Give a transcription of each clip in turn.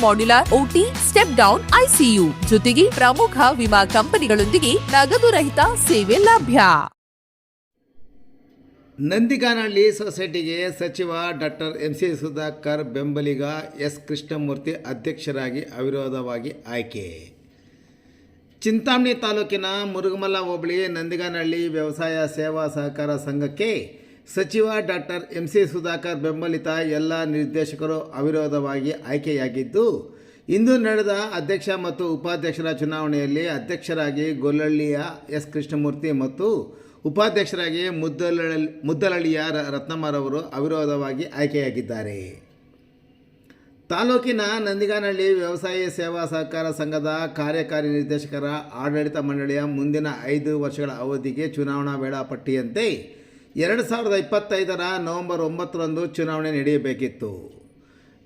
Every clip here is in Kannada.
modular OT step down ICU ಜೊತೆಗೆ ಪ್ರಮುಖ ವಿಮಾ ಕಂಪನಿಗಳೊಂದಿಗೆ ನಗದು ರಹಿತ ಸೇವೆ ಲಭ್ಯ. ನಂದಿಗಾನಹಳ್ಳಿ ಸೊಸೈಟಿಗೆ ಸಚಿವ ಡಾಕ್ಟರ್ ಎಂ ಸಿ ಸುಧಾಕರ್ ಬೆಂಬಲಿಗ ಎಸ್ ಕೃಷ್ಣಮೂರ್ತಿ ಅಧ್ಯಕ್ಷರಾಗಿ ಅವಿರೋಧವಾಗಿ ಆಯ್ಕೆ. ಚಿಂತಾಮಣಿ ತಾಲೂಕಿನ ಮುರುಗಮಲ್ಲ ಹೋಬಳಿ ನಂದಿಗಾನಹಳ್ಳಿ ವ್ಯವಸಾಯ ಸೇವಾ ಸಹಕಾರ ಸಂಘಕ್ಕೆ ಸಚಿವ ಡಾಕ್ಟರ್ ಎಂ ಸಿ ಸುಧಾಕರ್ ಬೆಂಬಲಿತ ಎಲ್ಲ ನಿರ್ದೇಶಕರು ಅವಿರೋಧವಾಗಿ ಆಯ್ಕೆಯಾಗಿದ್ದು, ಇಂದು ನಡೆದ ಅಧ್ಯಕ್ಷ ಮತ್ತು ಉಪಾಧ್ಯಕ್ಷರ ಚುನಾವಣೆಯಲ್ಲಿ ಅಧ್ಯಕ್ಷರಾಗಿ ಗೊಲ್ಲಳ್ಳಿಯ ಎಸ್ ಕೃಷ್ಣಮೂರ್ತಿ ಮತ್ತು ಉಪಾಧ್ಯಕ್ಷರಾಗಿ ಮುದ್ದಲ ಮುದ್ದಲಳ್ಳಿಯ ರತ್ನಮ್ಮರವರು ಅವಿರೋಧವಾಗಿ ಆಯ್ಕೆಯಾಗಿದ್ದಾರೆ. ತಾಲೂಕಿನ ನಂದಿಗಾನಹಳ್ಳಿ ವ್ಯವಸಾಯ ಸೇವಾ ಸಹಕಾರ ಸಂಘದ ಕಾರ್ಯಕಾರಿ ನಿರ್ದೇಶಕರ ಆಡಳಿತ ಮಂಡಳಿಯ ಮುಂದಿನ ಐದು ವರ್ಷಗಳ ಅವಧಿಗೆ ಚುನಾವಣಾ ವೇಳಾಪಟ್ಟಿಯಂತೆ ಎರಡು ಸಾವಿರದ ಇಪ್ಪತ್ತೈದರ ನವೆಂಬರ್ ಒಂಬತ್ತರಂದು ಚುನಾವಣೆ ನಡೆಯಬೇಕಿತ್ತು.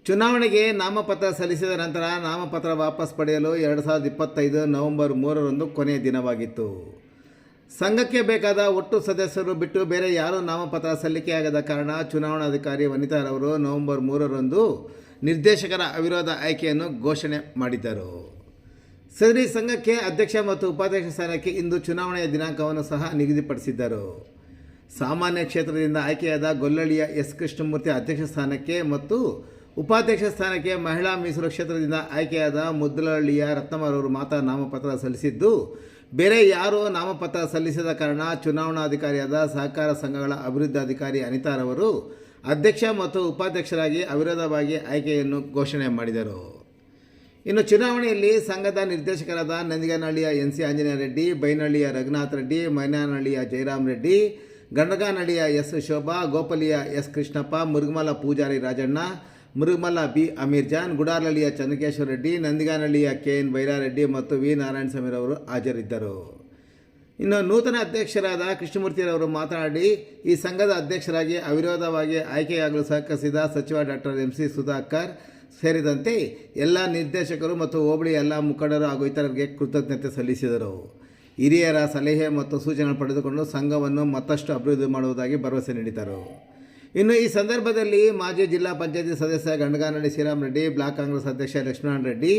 ಚುನಾವಣೆಗೆ ನಾಮಪತ್ರ ಸಲ್ಲಿಸಿದ ನಂತರ ನಾಮಪತ್ರ ವಾಪಸ್ ಪಡೆಯಲು ಎರಡು ಸಾವಿರದ ಇಪ್ಪತ್ತೈದು ನವಂಬರ್ ಮೂರರಂದು ಕೊನೆಯ ದಿನವಾಗಿತ್ತು. ಸಂಘಕ್ಕೆ ಬೇಕಾದ ಒಟ್ಟು ಸದಸ್ಯರು ಬಿಟ್ಟು ಬೇರೆ ಯಾರೂ ನಾಮಪತ್ರ ಸಲ್ಲಿಕೆಯಾಗದ ಕಾರಣ ಚುನಾವಣಾಧಿಕಾರಿ ವನಿತಾರವರು ನವೆಂಬರ್ ಮೂರರಂದು ನಿರ್ದೇಶಕರ ಅವಿರೋಧ ಆಯ್ಕೆಯನ್ನು ಘೋಷಣೆ ಮಾಡಿದ್ದರು. ಸದರಿ ಸಂಘಕ್ಕೆ ಅಧ್ಯಕ್ಷ ಮತ್ತು ಉಪಾಧ್ಯಕ್ಷ ಸ್ಥಾನಕ್ಕೆ ಇಂದು ಚುನಾವಣೆಯ ದಿನಾಂಕವನ್ನು ಸಹ ನಿಗದಿಪಡಿಸಿದ್ದರು. ಸಾಮಾನ್ಯ ಕ್ಷೇತ್ರದಿಂದ ಆಯ್ಕೆಯಾದ ಗೊಲ್ಲಳಿಯ ಎಸ್ ಕೃಷ್ಣಮೂರ್ತಿ ಅಧ್ಯಕ್ಷ ಸ್ಥಾನಕ್ಕೆ ಮತ್ತು ಉಪಾಧ್ಯಕ್ಷ ಸ್ಥಾನಕ್ಕೆ ಮಹಿಳಾ ಮೀಸಲು ಕ್ಷೇತ್ರದಿಂದ ಆಯ್ಕೆಯಾದ ಮುದ್ದಲಹಳ್ಳಿಯ ರತ್ನಮರವರು ಮಾತ್ರ ನಾಮಪತ್ರ ಸಲ್ಲಿಸಿದ್ದು, ಬೇರೆ ಯಾರೂ ನಾಮಪತ್ರ ಸಲ್ಲಿಸದ ಕಾರಣ ಚುನಾವಣಾಧಿಕಾರಿಯಾದ ಸಹಕಾರ ಸಂಘಗಳ ಅಭಿವೃದ್ಧಾಧಿಕಾರಿ ಅನಿತಾರವರು ಅಧ್ಯಕ್ಷ ಮತ್ತು ಉಪಾಧ್ಯಕ್ಷರಾಗಿ ಅವಿರೋಧವಾಗಿ ಆಯ್ಕೆಯನ್ನು ಘೋಷಣೆ ಮಾಡಿದರು. ಇನ್ನು ಚುನಾವಣೆಯಲ್ಲಿ ಸಂಘದ ನಿರ್ದೇಶಕರಾದ ನಂದಿಗನಹಳ್ಳಿಯ ಎನ್ ಸಿ ಆಂಜನೇಯ ರೆಡ್ಡಿ, ಬೈನಹಳ್ಳಿಯ ರಘುನಾಥ್ ರೆಡ್ಡಿ, ಮೈನಾನಹಳ್ಳಿಯ ಜಯರಾಮ್ ರೆಡ್ಡಿ ಗಂಡಗಾನಹಳ್ಳಿಯ ಎಸ್ ಶೋಭಾ, ಗೋಪಲಿಯ ಎಸ್ ಕೃಷ್ಣಪ್ಪ ಮುರುಗಮಲ ಪೂಜಾರಿ ರಾಜಣ್ಣ ಮುರುಗಮಲ ಬಿ ಅಮೀರ್ ಜಾನ್ ಗುಡಾರ್ಲಹಳ್ಳಿಯ ಚಂದ್ರಕೇಶ್ವರ ರೆಡ್ಡಿ, ನಂದಿಗಾನಹಳ್ಳಿಯ ಕೆ ಎನ್ ಬೈರಾರೆಡ್ಡಿ ಮತ್ತು ವಿ ನಾರಾಯಣ ಸ್ವಾಮಿರವರು ಹಾಜರಿದ್ದರು. ಇನ್ನು ನೂತನ ಅಧ್ಯಕ್ಷರಾದ ಕೃಷ್ಣಮೂರ್ತಿಯವರು ಮಾತನಾಡಿ, ಈ ಸಂಘದ ಅಧ್ಯಕ್ಷರಾಗಿ ಅವಿರೋಧವಾಗಿ ಆಯ್ಕೆಯಾಗಲು ಸಹಕರಿಸಿದ ಸಚಿವ ಡಾಕ್ಟರ್ ಎಂ ಸಿ ಸುಧಾಕರ್ ಸೇರಿದಂತೆ ಎಲ್ಲ ನಿರ್ದೇಶಕರು ಮತ್ತು ಹೋಬಳಿ ಎಲ್ಲ ಮುಖಂಡರು ಹಾಗೂ ಇತರರಿಗೆ ಕೃತಜ್ಞತೆ ಸಲ್ಲಿಸಿದರು. ಹಿರಿಯರ ಸಲಹೆ ಮತ್ತು ಸೂಚನೆ ಪಡೆದುಕೊಂಡು ಸಂಘವನ್ನು ಮತ್ತಷ್ಟು ಅಭಿವೃದ್ಧಿ ಮಾಡುವುದಾಗಿ ಭರವಸೆ ನೀಡಿದರು. ಇನ್ನು ಈ ಸಂದರ್ಭದಲ್ಲಿ ಮಾಜಿ ಜಿಲ್ಲಾ ಪಂಚಾಯತಿ ಸದಸ್ಯ ಗಂಡಗಾನಹಳ್ಳಿ ಶ್ರೀರಾಮ್ ರೆಡ್ಡಿ, ಬ್ಲಾಕ್ ಕಾಂಗ್ರೆಸ್ ಅಧ್ಯಕ್ಷ ಲಕ್ಷ್ಮಣ ರೆಡ್ಡಿ,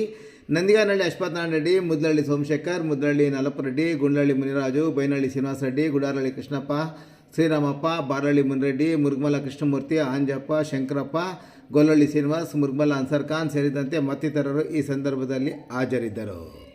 ನಂದಿಗಾನಹಳ್ಳಿ ಅಶ್ವತ್ಥನಾರಾಯಣ ರೆಡ್ಡಿ ಮುದ್ದಳ್ಳಿ ಸೋಮಶೇಖರ್ ಮುದ್ದಳ್ಳಿ ನಲಪ ರೆಡ್ಡಿ, ಗುಂಡ್ಲಳ್ಳಿ ಮುನಿರಾಜು, ಬೈನಹಳ್ಳಿ ಶ್ರೀನಿವಾಸ ರೆಡ್ಡಿ ಗುಡಾರಳ್ಳಿ ಕೃಷ್ಣಪ್ಪ, ಶ್ರೀರಾಮಪ್ಪ ಬಾರಳ್ಳಿ ಮುನಿರೆಡ್ಡಿ ಮುರುಗಮಲ ಕೃಷ್ಣಮೂರ್ತಿ, ಆಂಜಪ್ಪ, ಶಂಕರಪ್ಪ, ಗೊಲ್ಲಳ್ಳಿ ಶ್ರೀನಿವಾಸ್ ಮುರುಗಮಲ ಅನ್ಸರ್ ಖಾನ್ ಸೇರಿದಂತೆ ಮತ್ತಿತರರು ಈ ಸಂದರ್ಭದಲ್ಲಿ ಹಾಜರಿದ್ದರು.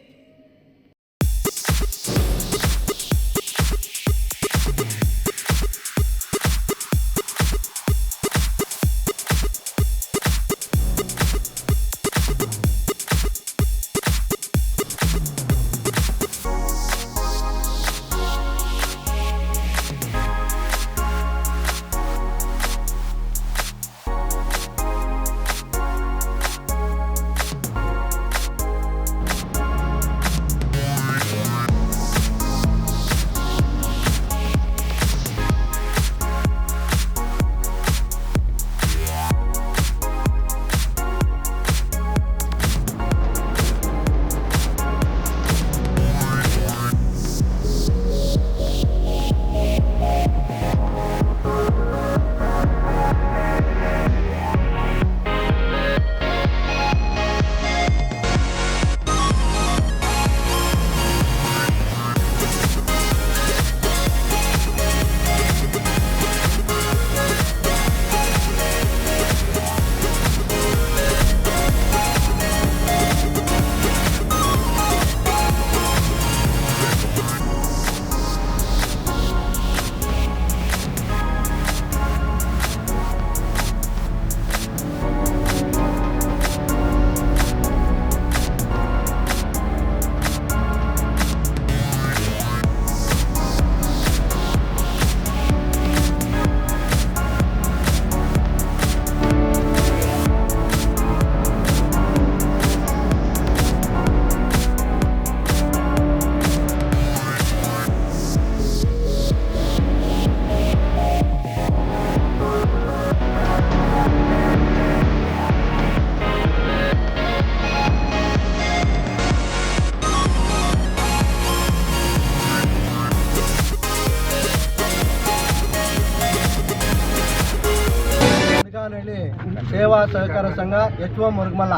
ಸೇವಾ ಸಹಕಾರ ಸಂಘ ಎಚ್ ಒ ಮುರುಗಮಲ್ಲ.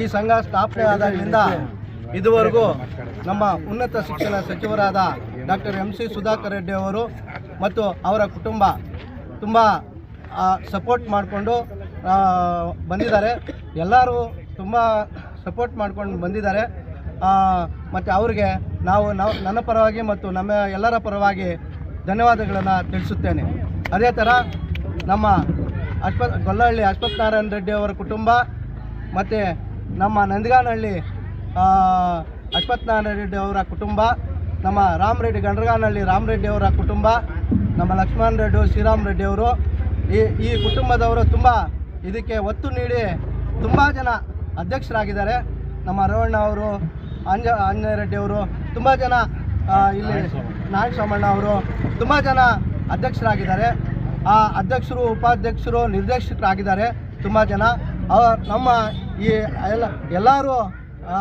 ಈ ಸಂಘ ಸ್ಥಾಪನೆ ಆದಾಗಲಿಂದ ಇದುವರೆಗೂ ನಮ್ಮ ಉನ್ನತ ಶಿಕ್ಷಣ ಸಚಿವರಾದ doctor M C Sudhakar Reddy ಅವರು ಮತ್ತು ಅವರ ಕುಟುಂಬ ತುಂಬ ಸಪೋರ್ಟ್ ಮಾಡಿಕೊಂಡು ಬಂದಿದ್ದಾರೆ. ಎಲ್ಲರೂ ತುಂಬ ಸಪೋರ್ಟ್ ಮಾಡ್ಕೊಂಡು ಬಂದಿದ್ದಾರೆ. ಮತ್ತು ಅವ್ರಿಗೆ ನಾವು ನಾವು, ನನ್ನ ಪರವಾಗಿ ಮತ್ತು ನಮ್ಮ ಎಲ್ಲರ ಪರವಾಗಿ ಧನ್ಯವಾದಗಳನ್ನು ತಿಳಿಸುತ್ತೇನೆ. ಅದೇ ಥರ ನಮ್ಮ ಅಶ್ವ ಗೊಲ್ಲಹಳ್ಳಿ ಅಶ್ವತ್ಥನಾರಾಯಣ ರೆಡ್ಡಿ ಅವರ ಕುಟುಂಬ, ಮತ್ತು ನಮ್ಮ ನಂದಗಾನಹಳ್ಳಿ ಅಶ್ವತ್ಥನಾರಾಯಣ ರೆಡ್ಡಿ ಅವರ ಕುಟುಂಬ, ನಮ್ಮ ರಾಮರೆಡ್ಡಿ, ಗಂಡ್ರಗಾನಹಳ್ಳಿ ರಾಮರೆಡ್ಡಿ ಅವರ ಕುಟುಂಬ, ನಮ್ಮ ಲಕ್ಷ್ಮಣ ರೆಡ್ಡಿ, ಶ್ರೀರಾಮ್ ರೆಡ್ಡಿ ಅವರು. ಈ ಈ ಕುಟುಂಬದವರು ತುಂಬ ಇದಕ್ಕೆ ಒತ್ತು ನೀಡಿ ತುಂಬ ಜನ ಅಧ್ಯಕ್ಷರಾಗಿದ್ದಾರೆ. ನಮ್ಮ ರೇವಣ್ಣ ಅವರು ಅಂಜ ಆಂಜನೇಯ ರೆಡ್ಡಿ ಅವರು, ತುಂಬ ಜನ ಇಲ್ಲಿ ನಾರಾಯಣ ಸೋಮಣ್ಣ ಅವರು, ತುಂಬ ಜನ ಅಧ್ಯಕ್ಷರಾಗಿದ್ದಾರೆ. ಆ ಅಧ್ಯಕ್ಷರು, ಉಪಾಧ್ಯಕ್ಷರು, ನಿರ್ದೇಶಕರಾಗಿದ್ದಾರೆ. ತುಂಬ ಜನ. ನಮ್ಮ ಈ ಎಲ್ಲ, ಎಲ್ಲರೂ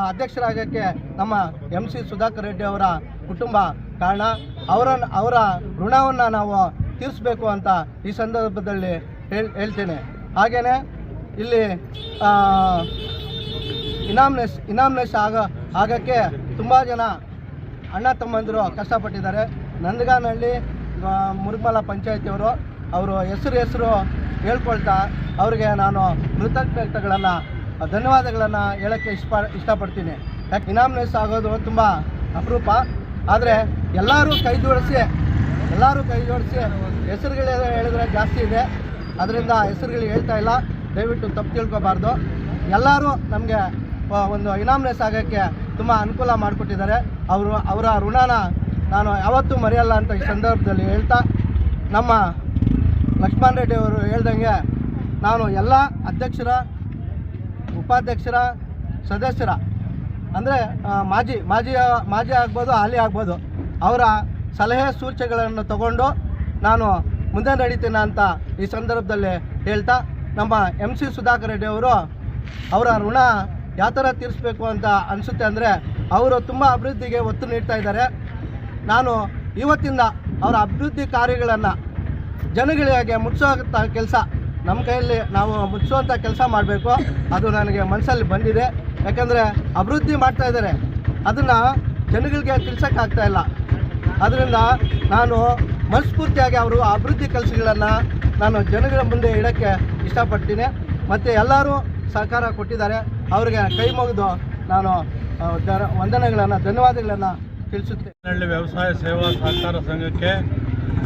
ಅಧ್ಯಕ್ಷರಾಗೋಕ್ಕೆ ನಮ್ಮ ಎಂ ಸಿ ಸುಧಾಕರ್ ರೆಡ್ಡಿ ಅವರ ಕುಟುಂಬ ಕಾರಣ. ಅವರ ಅವರ ಋಣವನ್ನು ನಾವು ತೀರಿಸಬೇಕು ಅಂತ ಈ ಸಂದರ್ಭದಲ್ಲಿ ಹೇಳ್, ಹೇಳ್ತೇನೆ. ಹಾಗೆಯೇ ಇಲ್ಲಿ ಇನಾಮ್ನೆಸ್ ಇನಾಮ್ನೆಸ್ ಆಗ, ಆಗೋಕ್ಕೆ ತುಂಬ ಜನ ಅಣ್ಣ ತಮ್ಮಂದಿರು ಕಷ್ಟಪಟ್ಟಿದ್ದಾರೆ. ನಂದಗಾನಹಳ್ಳಿ ಮುರುಗಮಲ ಪಂಚಾಯತಿಯವರು ಅವರು ಹೆಸರು ಹೆಸರು ಹೇಳ್ಕೊಳ್ತಾ ಅವರಿಗೆ ನಾನು ಕೃತಜ್ಞತೆಗಳನ್ನು, ಧನ್ಯವಾದಗಳನ್ನು ಹೇಳೋಕ್ಕೆ ಇಷ್ಟ ಇಷ್ಟಪಡ್ತೀನಿ. ಯಾಕೆ ಇನಾಮ್ನೆಸ್ ಆಗೋದು ತುಂಬ ಅಪರೂಪ. ಆದರೆ ಎಲ್ಲರೂ ಕೈ ಜೋಡಿಸಿ, ಎಲ್ಲರೂ ಕೈ ಜೋಡಿಸಿ ಹೆಸರುಗಳು ಹೇಳಿದ್ರೆ ಜಾಸ್ತಿ ಇದೆ. ಅದರಿಂದ ಹೆಸರುಗಳು ಹೇಳ್ತಾ ಇಲ್ಲ. ದಯವಿಟ್ಟು ತಪ್ಪು ತಿಳ್ಕೊಬಾರ್ದು. ಎಲ್ಲರೂ ನಮಗೆ ಒಂದು ಇನಾಮ್ನೆಸ್ ಆಗೋಕ್ಕೆ ತುಂಬ ಅನುಕೂಲ ಮಾಡಿಕೊಟ್ಟಿದ್ದಾರೆ. ಅವರು, ಅವರ ಋಣನ ನಾನು ಯಾವತ್ತೂ ಮರೆಯಲ್ಲ ಅಂತ ಈ ಸಂದರ್ಭದಲ್ಲಿ ಹೇಳ್ತಾ ನಮ್ಮ ಲಕ್ಷ್ಮಣ್ ರೆಡ್ಡಿ ಅವರು ಹೇಳ್ದಂಗೆ ನಾನು ಎಲ್ಲ ಅಧ್ಯಕ್ಷರ, ಉಪಾಧ್ಯಕ್ಷರ, ಸದಸ್ಯರ, ಅಂದರೆ ಮಾಜಿ ಮಾಜಿ ಮಾಜಿ ಆಗ್ಬೋದು, ಹಾಲಿ ಆಗ್ಬೋದು, ಅವರ ಸಲಹೆ ಸೂಚನೆಗಳನ್ನು ತಗೊಂಡು ನಾನು ಮುಂದೆ ನಡೀತೀನಿ ಅಂತ ಈ ಸಂದರ್ಭದಲ್ಲಿ ಹೇಳ್ತಾ, ನಮ್ಮ ಎಂ ಸಿ ಸುಧಾಕರ್ ರೆಡ್ಡಿ ಅವರು ಅವರ ಋಣ ಯಾವ ಥರ ತೀರಿಸ್ಬೇಕು ಅಂತ ಅನಿಸುತ್ತೆ ಅಂದರೆ, ಅವರು ತುಂಬ ಅಭಿವೃದ್ಧಿಗೆ ಒತ್ತು ನೀಡ್ತಾ ಇದ್ದಾರೆ. ನಾನು ಇವತ್ತಿಂದ ಅವರ ಅಭಿವೃದ್ಧಿ ಕಾರ್ಯಗಳನ್ನು ಜನಗಳಿಗೆ ಮುಟ್ಟಿಸೋ ಕೆಲಸ ನಮ್ಮ ಕೈಯಲ್ಲಿ ನಾವು ಮುಟ್ಸುವಂಥ ಕೆಲಸ ಮಾಡಬೇಕು. ಅದು ನನಗೆ ಮನಸ್ಸಲ್ಲಿ ಬಂದಿದೆ. ಯಾಕಂದರೆ ಅಭಿವೃದ್ಧಿ ಮಾಡ್ತಾ ಇದ್ದಾರೆ. ಅದನ್ನು ಜನಗಳಿಗೆ ತಿಳ್ಸೋಕ್ಕಾಗ್ತಾ ಇಲ್ಲ. ಅದರಿಂದ ನಾನು ಮನಸ್ಫೂರ್ತಿಯಾಗಿ ಅವರು ಅಭಿವೃದ್ಧಿ ಕೆಲಸಗಳನ್ನು ನಾನು ಜನಗಳ ಮುಂದೆ ಇಡೋಕ್ಕೆ ಇಷ್ಟಪಡ್ತೀನಿ. ಮತ್ತು ಎಲ್ಲರೂ ಸಹಕಾರ ಕೊಟ್ಟಿದ್ದಾರೆ. ಅವರಿಗೆ ಕೈ ಮುಗಿದು ನಾನು ವಂದನೆಗಳನ್ನು, ಧನ್ಯವಾದಗಳನ್ನು ತಿಳಿಸುತ್ತೇನೆ. ವ್ಯವಸಾಯ ಸೇವಾ ಸಹಕಾರ ಸಂಘಕ್ಕೆ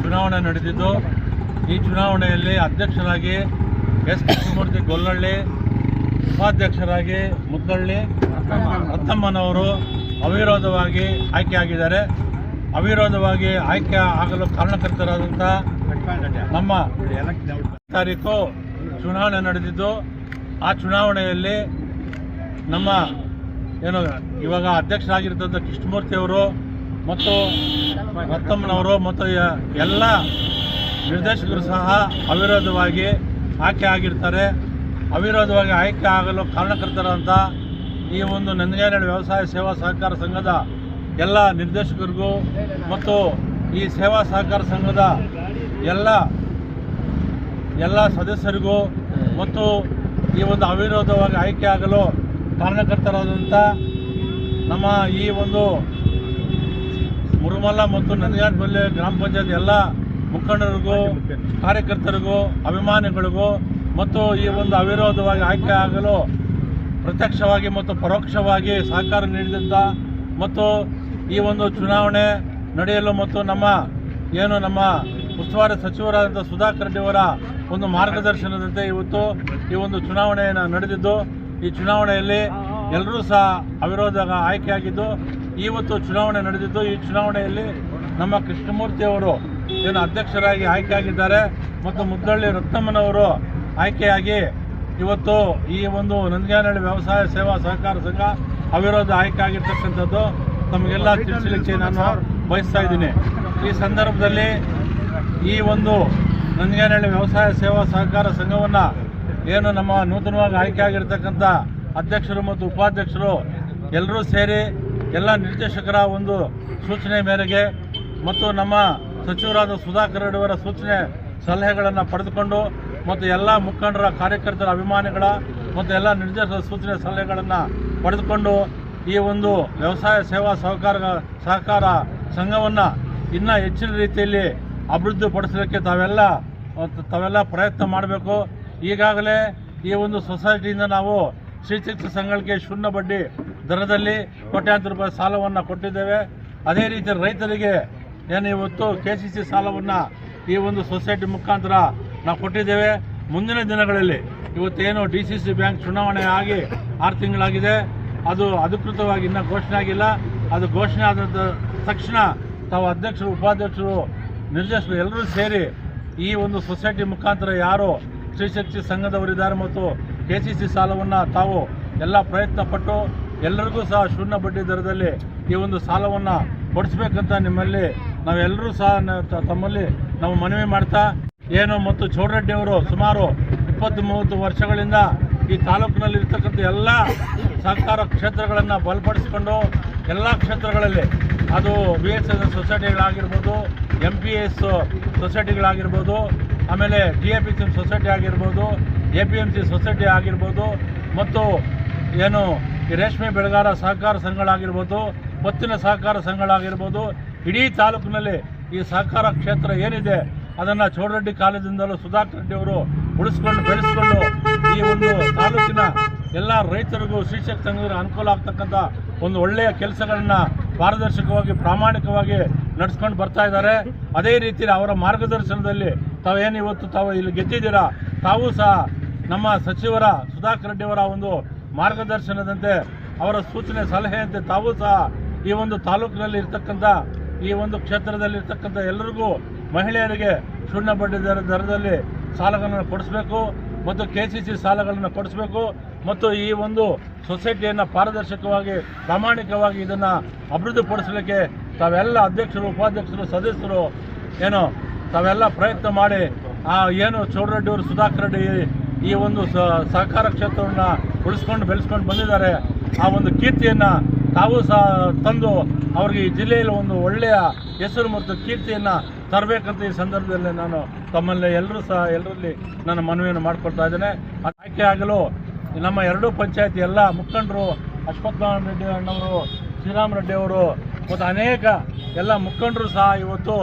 ಚುನಾವಣೆ ನಡೆದಿದ್ದು. ಈ ಚುನಾವಣೆಯಲ್ಲಿ ಅಧ್ಯಕ್ಷರಾಗಿ ಎಸ್ ಕೃಷ್ಣಮೂರ್ತಿ ಗೊಲ್ಲಳ್ಳಿ, ಉಪಾಧ್ಯಕ್ಷರಾಗಿ ಮುದ್ದಳ್ಳಿ, ರತ್ನಮ್ಮನವರು ಅವಿರೋಧವಾಗಿ ಆಯ್ಕೆಯಾಗಿದ್ದಾರೆ. ಅವಿರೋಧವಾಗಿ ಆಯ್ಕೆ ಆಗಲು ಕಾರಣಕರ್ತರಾದಂಥ ನಮ್ಮ ತಾರೀಕು ಚುನಾವಣೆ ನಡೆದಿದ್ದು, ಆ ಚುನಾವಣೆಯಲ್ಲಿ ನಮ್ಮ ಏನು ಇವಾಗ ಅಧ್ಯಕ್ಷರಾಗಿರ್ತಕ್ಕಂಥ ಕೃಷ್ಣಮೂರ್ತಿಯವರು ಮತ್ತು ರತ್ತಮ್ಮನವರು ಮತ್ತು ಎಲ್ಲ ನಿರ್ದೇಶಕರು ಸಹ ಅವಿರೋಧವಾಗಿ ಆಯ್ಕೆ ಆಗಿರ್ತಾರೆ. ಅವಿರೋಧವಾಗಿ ಆಯ್ಕೆ ಆಗಲು ಕಾರಣಕರ್ತರಂತ ಈ ಒಂದು ನಂದಗೇನಹಳ್ಳಿ ವ್ಯವಸಾಯ ಸೇವಾ ಸಹಕಾರ ಸಂಘದ ಎಲ್ಲ ನಿರ್ದೇಶಕರಿಗೂ ಮತ್ತು ಈ ಸೇವಾ ಸಹಕಾರ ಸಂಘದ ಎಲ್ಲ ಎಲ್ಲ ಸದಸ್ಯರಿಗೂ ಮತ್ತು ಈ ಒಂದು ಅವಿರೋಧವಾಗಿ ಆಯ್ಕೆ ಆಗಲು ಕಾರಣಕರ್ತರಾದಂಥ ನಮ್ಮ ಈ ಒಂದು ಮುರುಮಲ್ಲ ಮತ್ತು ನಂದಗಾನಪಲ್ಲಿ ಗ್ರಾಮ ಪಂಚಾಯತ್ ಎಲ್ಲ ಮುಖಂಡರಿಗೂ ಕಾರ್ಯಕರ್ತರಿಗೂ ಅಭಿಮಾನಿಗಳಿಗೂ ಮತ್ತು ಈ ಒಂದು ಅವಿರೋಧವಾಗಿ ಆಯ್ಕೆ ಆಗಲು ಪ್ರತ್ಯಕ್ಷವಾಗಿ ಮತ್ತು ಪರೋಕ್ಷವಾಗಿ ಸಹಕಾರ ನೀಡಿದಂಥ ಮತ್ತು ಈ ಒಂದು ಚುನಾವಣೆ ನಡೆಯಲು ಮತ್ತು ನಮ್ಮ ಏನು ನಮ್ಮ ಉಸ್ತುವಾರಿ ಸಚಿವರಾದಂಥ ಸುಧಾಕರ್ ರೆಡ್ಡಿಯವರ ಒಂದು ಮಾರ್ಗದರ್ಶನದಂತೆ ಇವತ್ತು ಈ ಒಂದು ಚುನಾವಣೆಯನ್ನು ನಡೆದಿದ್ದು ಈ ಚುನಾವಣೆಯಲ್ಲಿ ಎಲ್ಲರೂ ಸಹ ಅವಿರೋಧ ಆಯ್ಕೆಯಾಗಿದ್ದು ಇವತ್ತು ಚುನಾವಣೆ ನಡೆದಿದ್ದು ಈ ಚುನಾವಣೆಯಲ್ಲಿ ನಮ್ಮ ಕೃಷ್ಣಮೂರ್ತಿ ಅವರು ಏನು ಅಧ್ಯಕ್ಷರಾಗಿ ಆಯ್ಕೆಯಾಗಿದ್ದಾರೆ ಮತ್ತು ಮುದ್ದಳ್ಳಿ ರತ್ನಮ್ಮನವರು ಆಯ್ಕೆಯಾಗಿ ಇವತ್ತು ಈ ಒಂದು ನಂದಗಾನಹಳ್ಳಿ ವ್ಯವಸಾಯ ಸೇವಾ ಸಹಕಾರ ಸಂಘ ಅವಿರೋಧ ಆಯ್ಕೆ ಆಗಿರ್ತಕ್ಕಂಥದ್ದು ತಮಗೆಲ್ಲ ತಿಳಿಸಲಿಕ್ಕೆ ನಾನು ಬಯಸ್ತಾ ಇದ್ದೀನಿ. ಈ ಸಂದರ್ಭದಲ್ಲಿ ಈ ಒಂದು ನಂದಗಾನಹಳ್ಳಿ ವ್ಯವಸಾಯ ಸೇವಾ ಸಹಕಾರ ಸಂಘವನ್ನು ಏನು ನಮ್ಮ ನೂತನವಾಗಿ ಆಯ್ಕೆ ಆಗಿರ್ತಕ್ಕಂಥ ಅಧ್ಯಕ್ಷರು ಮತ್ತು ಉಪಾಧ್ಯಕ್ಷರು ಎಲ್ಲರೂ ಸೇರಿ ಎಲ್ಲ ನಿರ್ದೇಶಕರ ಒಂದು ಸೂಚನೆ ಮೇರೆಗೆ ಮತ್ತು ನಮ್ಮ ಸಚಿವರಾದ ಸುಧಾಕರ್ ರೆಡ್ಡಿಯವರ ಸೂಚನೆ, ಸಲಹೆಗಳನ್ನು ಪಡೆದುಕೊಂಡು ಮತ್ತು ಎಲ್ಲ ಮುಖಂಡರ, ಕಾರ್ಯಕರ್ತರ ಅಭಿಮಾನಿಗಳ ಮತ್ತು ಎಲ್ಲ ನಿರ್ದೇಶಕರ ಸೂಚನೆ, ಸಲಹೆಗಳನ್ನು ಪಡೆದುಕೊಂಡು ಈ ಒಂದು ವ್ಯವಸಾಯ ಸೇವಾ ಸಹಕಾರ ಸಹಕಾರ ಸಂಘವನ್ನು ಇನ್ನೂ ಹೆಚ್ಚಿನ ರೀತಿಯಲ್ಲಿ ಅಭಿವೃದ್ಧಿಪಡಿಸಲಿಕ್ಕೆ ತಾವೆಲ್ಲ ತಾವೆಲ್ಲ ಪ್ರಯತ್ನ ಮಾಡಬೇಕು. ಈಗಾಗಲೇ ಈ ಒಂದು ಸೊಸೈಟಿಯಿಂದ ನಾವು ಶ್ರೀ ಚಿಕಿತ್ಸಾ ಸಂಘಗಳಿಗೆ ಶೂನ್ಯ ಬಡ್ಡಿ ದರದಲ್ಲಿ ಕೋಟ್ಯಾಂತರ ರೂಪಾಯಿ ಸಾಲವನ್ನು ಕೊಟ್ಟಿದ್ದೇವೆ. ಅದೇ ರೀತಿ ರೈತರಿಗೆ ಏನು ಇವತ್ತು ಕೆ ಸಿ ಸಿ ಸಾಲವನ್ನು ಈ ಒಂದು ಸೊಸೈಟಿ ಮುಖಾಂತರ ನಾವು ಕೊಟ್ಟಿದ್ದೇವೆ. ಮುಂದಿನ ದಿನಗಳಲ್ಲಿ ಇವತ್ತೇನು ಡಿ ಸಿ ಸಿ ಬ್ಯಾಂಕ್ ಚುನಾವಣೆ ಆಗಿ ಆರು ತಿಂಗಳಾಗಿದೆ. ಅದು ಅಧಿಕೃತವಾಗಿ ಇನ್ನೂ ಘೋಷಣೆ ಆಗಿಲ್ಲ. ಅದು ಘೋಷಣೆ ಆದ ತಕ್ಷಣ ತಾವು ಅಧ್ಯಕ್ಷರು, ಉಪಾಧ್ಯಕ್ಷರು, ನಿರ್ದೇಶಕರು ಎಲ್ಲರೂ ಸೇರಿ ಈ ಒಂದು ಸೊಸೈಟಿ ಮುಖಾಂತರ ಯಾರು ಶ್ರೀಶಕ್ತಿ ಸಂಘದವರಿದ್ದಾರೆ ಮತ್ತು ಕೆ ಸಿ ಸಿ ಸಾಲವನ್ನು ತಾವು ಎಲ್ಲ ಪ್ರಯತ್ನ ಪಟ್ಟು ಎಲ್ಲರಿಗೂ ಸಹ ಶೂನ್ಯ ಬಡ್ಡಿ ದರದಲ್ಲಿ ಈ ಒಂದು ಸಾಲವನ್ನು ಕೊಡಿಸ್ಬೇಕಂತ ನಿಮ್ಮಲ್ಲಿ ನಾವೆಲ್ಲರೂ ಸಹ ತಮ್ಮಲ್ಲಿ ನಾವು ಮನವಿ ಮಾಡ್ತಾ ಏನು ಮತ್ತು ಚೌಡರೆಡ್ಡಿ ಅವರು ಸುಮಾರು ಇಪ್ಪತ್ತು ಮೂವತ್ತು ವರ್ಷಗಳಿಂದ ಈ ತಾಲೂಕಿನಲ್ಲಿ ಇರ್ತಕ್ಕಂಥ ಎಲ್ಲ ಸಹಕಾರ ಕ್ಷೇತ್ರಗಳನ್ನು ಬಲಪಡಿಸಿಕೊಂಡು ಎಲ್ಲ ಕ್ಷೇತ್ರಗಳಲ್ಲಿ ಅದು ಬಿ ಎಸ್ ಎಸ್ ಸೊಸೈಟಿಗಳಾಗಿರ್ಬೋದು ಎಂ ಪಿ ಎಸ್ ಸೊಸೈಟಿಗಳಾಗಿರ್ಬೋದು, ಆಮೇಲೆ D A P C society ಆಗಿರ್ಬೋದು A P M C society ಆಗಿರ್ಬೋದು, ಮತ್ತು ಏನು ರೇಷ್ಮೆ ಬೆಳೆಗಾರ ಸಹಕಾರ ಸಂಘಗಳಾಗಿರ್ಬೋದು ಪತ್ತಿನ ಸಹಕಾರ ಸಂಘಗಳಾಗಿರ್ಬೋದು ಇಡೀ ತಾಲೂಕಿನಲ್ಲಿ ಈ ಸಹಕಾರ ಕ್ಷೇತ್ರ ಏನಿದೆ, ಅದನ್ನು ಚೌಡರೆಡ್ಡಿ ಕಾಲೇಜಿಂದಲೂ ಸುಧಾಕರ್ ರೆಡ್ಡಿ ಅವರು ಉಳಿಸ್ಕೊಂಡು ಬೆಳೆಸ್ಕೊಂಡು ಈ ಒಂದು ತಾಲೂಕಿನ ಎಲ್ಲ ರೈತರಿಗೂ, ಶಿಕ್ಷಕ ಸಂಘದ ಅನುಕೂಲ ಆಗ್ತಕ್ಕಂಥ ಒಂದು ಒಳ್ಳೆಯ ಕೆಲಸಗಳನ್ನ ಪಾರದರ್ಶಕವಾಗಿ, ಪ್ರಾಮಾಣಿಕವಾಗಿ ನಡೆಸ್ಕೊಂಡು ಬರ್ತಾ ಇದ್ದಾರೆ. ಅದೇ ರೀತಿ ಅವರ ಮಾರ್ಗದರ್ಶನದಲ್ಲಿ ತಾವೇನು ಇವತ್ತು ತಾವು ಇಲ್ಲಿ ಗೆದ್ದಿದ್ದೀರಾ, ತಾವು ಸಹ ನಮ್ಮ ಸಚಿವರ ಸುಧಾಕರ್ ರೆಡ್ಡಿಯವರ ಒಂದು ಮಾರ್ಗದರ್ಶನದಂತೆ, ಅವರ ಸೂಚನೆ, ಸಲಹೆಯಂತೆ ತಾವು ಸಹ ಈ ಒಂದು ತಾಲೂಕಿನಲ್ಲಿ ಇರ್ತಕ್ಕಂಥ ಈ ಒಂದು ಕ್ಷೇತ್ರದಲ್ಲಿ ಇರ್ತಕ್ಕಂಥ ಎಲ್ಲರಿಗೂ ಮಹಿಳೆಯರಿಗೆ ಶೂನ್ಯ ಬಡ್ಡಿ ದರ ದರದಲ್ಲಿ ಸಾಲಗಳನ್ನು ಕೊಡಿಸಬೇಕು ಮತ್ತು ಕೆ ಸಿ ಸಿ ಸಾಲಗಳನ್ನು ಕೊಡಿಸಬೇಕು ಮತ್ತು ಈ ಒಂದು ಸೊಸೈಟಿಯನ್ನು ಪಾರದರ್ಶಕವಾಗಿ, ಪ್ರಾಮಾಣಿಕವಾಗಿ ಇದನ್ನು ಅಭಿವೃದ್ಧಿಪಡಿಸಲಿಕ್ಕೆ ತಾವೆಲ್ಲ ಅಧ್ಯಕ್ಷರು, ಉಪಾಧ್ಯಕ್ಷರು, ಸದಸ್ಯರು ಏನು ತಾವೆಲ್ಲ ಪ್ರಯತ್ನ ಮಾಡಿ, ಆ ಏನು ಚೌಡರೆಡ್ಡಿ ಅವರು, ಸುಧಾಕರ್ ರೆಡ್ಡಿ ಈ ಒಂದು ಸಹಕಾರ ಕ್ಷೇತ್ರವನ್ನು ಉಳಿಸ್ಕೊಂಡು ಬೆಳೆಸ್ಕೊಂಡು ಬಂದಿದ್ದಾರೆ. ಆ ಒಂದು ಕೀರ್ತಿಯನ್ನು ತಾವು ಸಹ ತಂದು ಅವ್ರಿಗೆ ಈ ಜಿಲ್ಲೆಯಲ್ಲಿ ಒಂದು ಒಳ್ಳೆಯ ಹೆಸರು ಮತ್ತು ಕೀರ್ತಿಯನ್ನು ತರಬೇಕಂತ ಈ ಸಂದರ್ಭದಲ್ಲಿ ನಾನು ತಮ್ಮಲ್ಲಿ ಎಲ್ಲರೂ ಸಹ ಎಲ್ಲರಲ್ಲಿ ನಾನು ಮನವಿಯನ್ನು ಮಾಡಿಕೊಡ್ತಾ ಇದ್ದೇನೆ. ಆಯ್ಕೆ ಆಗಲು ನಮ್ಮ ಎರಡೂ ಪಂಚಾಯತಿ ಎಲ್ಲ ಮುಖಂಡರು ಅಶ್ವತ್ಥನಾರಾಯಣ ರೆಡ್ಡಿ ಅಣ್ಣವರು, ಶ್ರೀರಾಮ್ ರೆಡ್ಡಿ ಅವರು ಮತ್ತು ಅನೇಕ ಎಲ್ಲ ಮುಖಂಡರು ಸಹ ಇವತ್ತು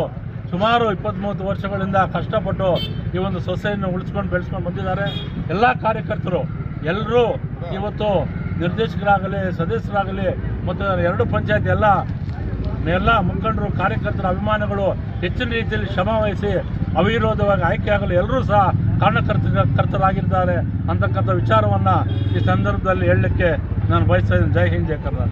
ಸುಮಾರು ಇಪ್ಪತ್ತ್ಮೂವತ್ತು ವರ್ಷಗಳಿಂದ ಕಷ್ಟಪಟ್ಟು ಈ ಒಂದು ಸೊಸೆಯನ್ನು ಉಳಿಸ್ಕೊಂಡು ಬೆಳೆಸ್ಕೊಂಡು ಬಂದಿದ್ದಾರೆ. ಎಲ್ಲ ಕಾರ್ಯಕರ್ತರು, ಎಲ್ಲರೂ ಇವತ್ತು ನಿರ್ದೇಶಕರಾಗಲಿ, ಸದಸ್ಯರಾಗಲಿ ಮತ್ತು ಎರಡು ಪಂಚಾಯತ್ ಎಲ್ಲ ಎಲ್ಲ ಮುಖಂಡರು, ಕಾರ್ಯಕರ್ತರ, ಅಭಿಮಾನಿಗಳು ಹೆಚ್ಚಿನ ರೀತಿಯಲ್ಲಿ ಶ್ರಮ ವಹಿಸಿ ಅವಿರೋಧವಾಗಿ ಆಯ್ಕೆಯಾಗಲು ಎಲ್ಲರೂ ಸಹ ಕಾರಣಕರ್ತ ಕರ್ತರಾಗಿದ್ದಾರೆ ಅಂತಕ್ಕಂಥ ವಿಚಾರವನ್ನು ಈ ಸಂದರ್ಭದಲ್ಲಿ ಹೇಳಲಿಕ್ಕೆ ನಾನು ಬಯಸ್ತಾ ಇದ್ದೀನಿ. ಜೈ ಹಿಂದ್, ಜೈ ಕರ್ನಾಟಕ.